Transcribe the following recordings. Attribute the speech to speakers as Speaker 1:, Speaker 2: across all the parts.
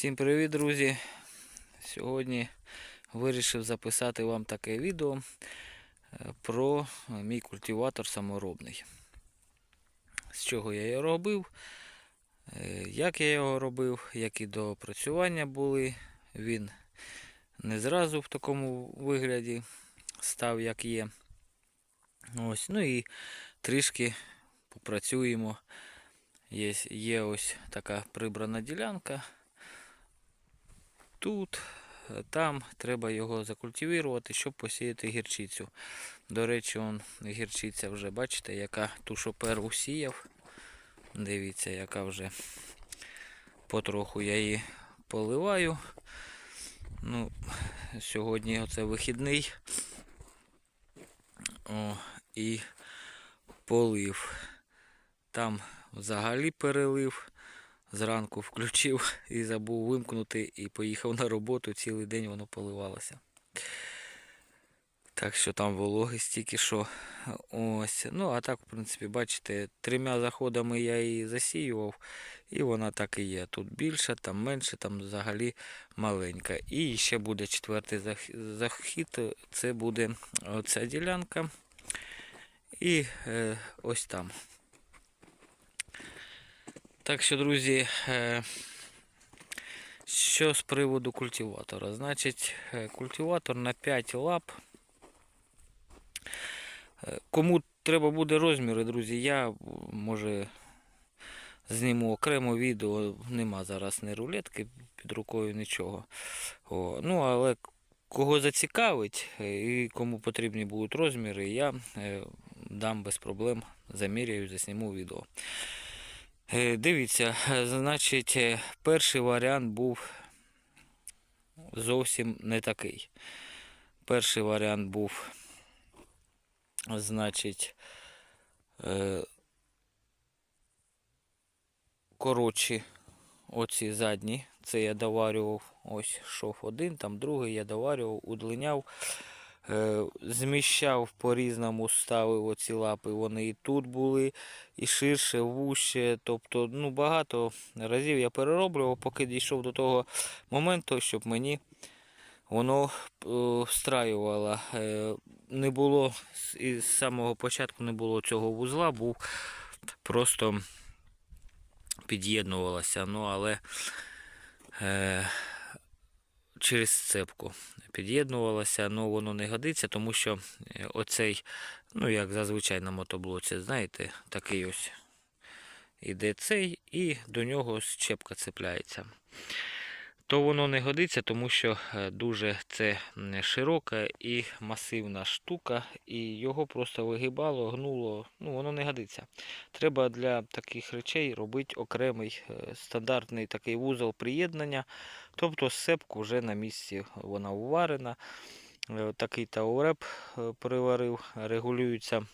Speaker 1: Всім привіт, друзі! Сьогодні вирішив записати вам таке відео е, про мій культиватор саморобний. З чого я його робив, е, як я його робив, які доопрацювання були. Він не зразу в такому вигляді став, як є. Ось, ну і трішки попрацюємо. Є, є ось така прибрана ділянка тут, там треба його закультивувати, щоб посіяти гірчицю. До речі, он гірчиця вже, бачите, яка ту, що перву сіяв. Дивіться, яка вже потроху я її поливаю. Ну, Сьогодні оце вихідний. О, і полив. Там взагалі перелив. Зранку включив і забув вимкнути і поїхав на роботу. Цілий день воно поливалося. Так що там вологи стільки що. Ось. Ну, а так, в принципі, бачите, трьома заходами я її засіював, і вона так і є. Тут більше, там менше, там взагалі маленька. І ще буде четвертий захід. Це буде оця ділянка. І е, ось там. Так що, друзі, е, що з приводу культиватора? Значить, е, культиватор на 5 лап. Е, Кому треба буде розміри, друзі, я може зніму окремо відео. Нема зараз ні рулетки під рукою, нічого. О, ну, але кого зацікавить і кому потрібні будуть розміри, я дам без проблем, заміряю, засніму відео. Е, Дивіться, е, значить, е, перший варіант був зовсім не такий. Перший варіант був, значить, коротші оці задні. Це я доварював, ось шов один, там другий я доварював, удлиняв. Е, Зміщав по-різному, ставив оці лапи. Вони і тут були, і ширше, вуще. Тобто, ну, багато разів я перероблював, поки дійшов до того моменту, щоб мені воно е, встраювало. Е, Не було з- самого початку не було цього вузла, був просто під'єднувалося. Ну, але через цепку під'єднувалося, але воно не годиться, тому що е, оцей, ну як зазвичай на мотоблоці, знаєте, такий ось іде цей, і до нього щепка цепляється. То воно не годиться, тому що е, дуже це широка і масивна штука, і його просто вигибало, гнуло. Ну, воно не годиться. Треба для таких речей робити окремий е, стандартний такий вузол приєднання. Тобто сцепку вже на місці вона уварена. Е, Такий тауреп приварив, регулюється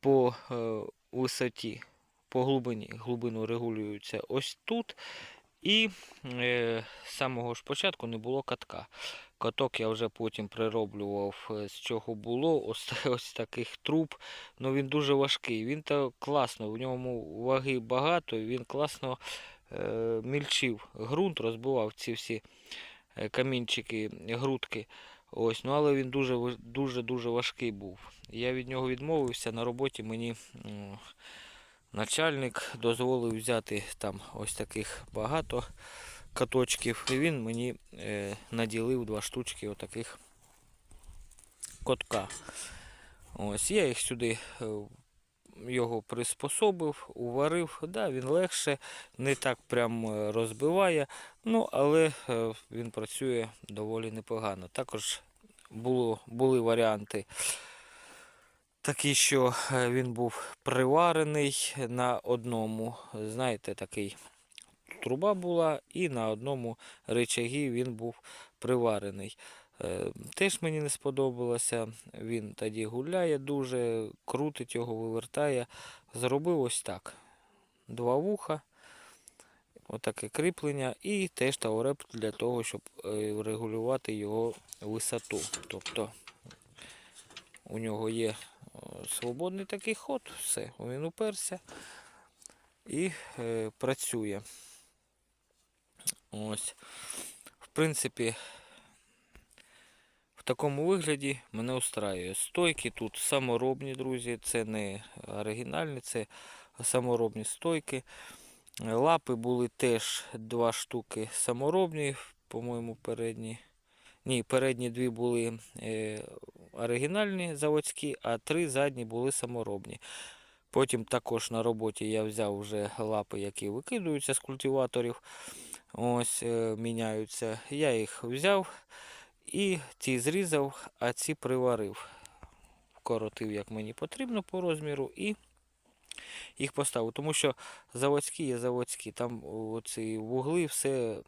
Speaker 1: по висоті, по глибині. Глибину регулюється ось тут. І е, з самого ж початку не було катка. Каток я вже потім прироблював, е, з чого було. Ось, ось таких труб. Ну він дуже важкий. Він то класно, в ньому ваги багато, він класно е, мільчив ґрунт, розбивав ці всі е, камінчики, грудки. Ось, ну але він дуже дуже важкий був. Я від нього відмовився на роботі. Мені м, начальник дозволив взяти там ось таких багато каточків. І він мені е, наділив два штучки отаких котка. Ось я їх сюди е, його приспособив, уварив. Да, він легше, не так прям е, розбиває, ну, але е, він працює доволі непогано. Також було, були варіанти такі, що е, він був приварений на одному, знаєте, такий труба була, і на одному рычагі він був приварений. Е, Теж мені не сподобалося. Він тоді гуляє дуже, крутить його, вивертає. Zробив ось так. Два вуха, отаке кріплення, і теж тауреп для того, щоб е, регулювати його висоту. Тобто у нього є свободний такий ход, все, він уперся і е, працює. Ось. В принципі, в такому вигляді мене устраює. Стойки тут саморобні, друзі, це не оригінальні, це саморобні стойки. Лапи були теж два штуки саморобні, по-моєму, передні. Ні, передні дві були е, оригінальні заводські, а три задні були саморобні. Потім також на роботі я взяв вже лапи, які викидаються з культиваторів. Ось е, міняються. Я їх взяв і ці зрізав, а ці приварив. Вкоротив, як мені потрібно по розміру, і їх поставив. Тому що заводські є заводські. Там оці вугли, все е,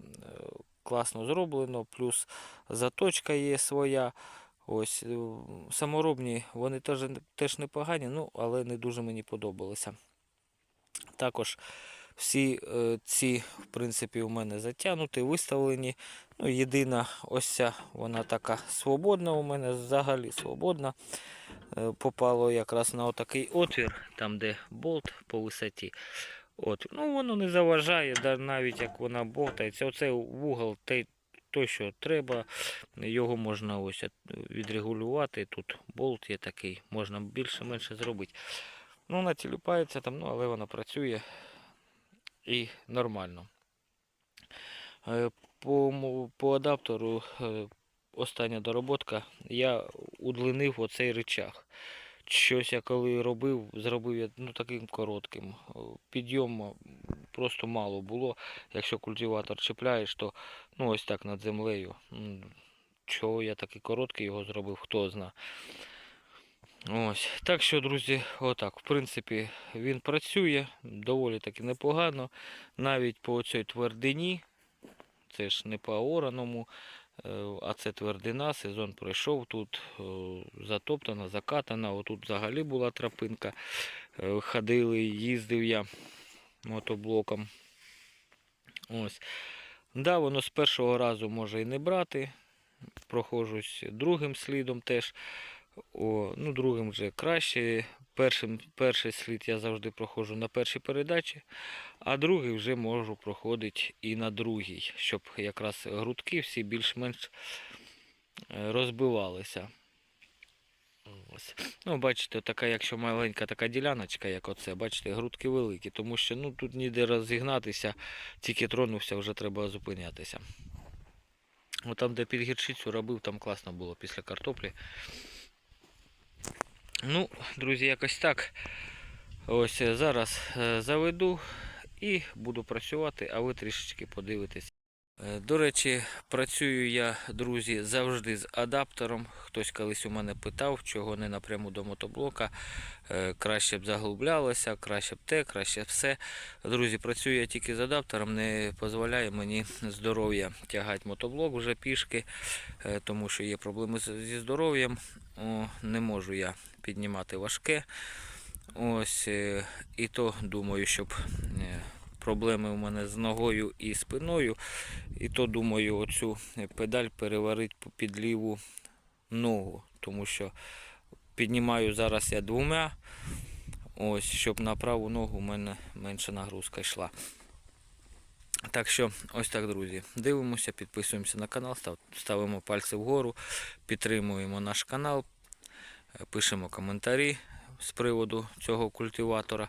Speaker 1: класно зроблено, плюс заточка є своя. Ось е, саморобні, вони теж, теж непогані, ну, але не дуже мені подобалися. Також всі е, ці, в принципі, у мене затягнуті, виставлені. Ну, єдина ось ця, вона така свободна у мене, взагалі свободна. Е, попало якраз на отакий отвір, там де болт по висоті. От. Ну, воно не заважає, навіть як вона болтається. Оцей вугол той, той, що треба, його можна ось відрегулювати. Тут болт є такий, можна більше-менше зробити. Ну, вона тіліпається там, ну, але вона працює і нормально. Е, По, по адаптеру е, остання дороботка, я удлинив оцей рычаг. Щось я коли робив, зробив я ну, таким коротким. О, Підйому просто мало було. Якщо культиватор чіпляєш, то ну, ось так над землею. Чого я такий короткий його зробив, хто зна. Ось. Так що, друзі, отак. В принципі, він працює доволі таки непогано. Навіть по цій твердині, це ж не по ораному, е, а це твердина, сезон пройшов, тут е, затоптана, закатана, отут взагалі була тропинка. Е, Ходили, їздив я мотоблоком. Ось. Да, воно з першого разу може і не брати. Проходжусь другим слідом теж. О, ну, другим вже краще. Першим, перший слід я завжди проходжу на першій передачі, а другий вже можу проходити і на другій, щоб якраз грудки всі більш-менш е, розбивалися. Ось. Ну, бачите, така, якщо маленька така діляночка, як оце, бачите, грудки великі, тому що ну, тут ніде розігнатися, тільки тронувся, вже треба зупинятися. О, там, де під гірчицю робив, там класно було після картоплі. Ну, друзі, якось так. Ось е, зараз е, заведу і буду працювати, а ви трішечки подивитесь. Е, До речі, працюю я, друзі, завжди з адаптером. Хтось колись у мене питав, чого не напряму до мотоблока. Е, Краще б заглублялося, краще б те, краще все. Друзі, працюю я тільки з адаптером, не дозволяє мені здоров'я тягати мотоблок вже пішки, е, тому що є проблеми зі здоров'ям. Не можу я піднімати важке. Ось, і то думаю, щоб проблеми у мене з ногою і спиною. І то думаю, оцю педаль переварити під ліву ногу, тому що піднімаю зараз я двома, ось, щоб на праву ногу у мене менша нагрузка йшла. Так що, ось так, друзі. Дивимося, підписуємося на канал, ставимо пальці вгору, підтримуємо наш канал, пишемо коментарі з приводу цього культиватора.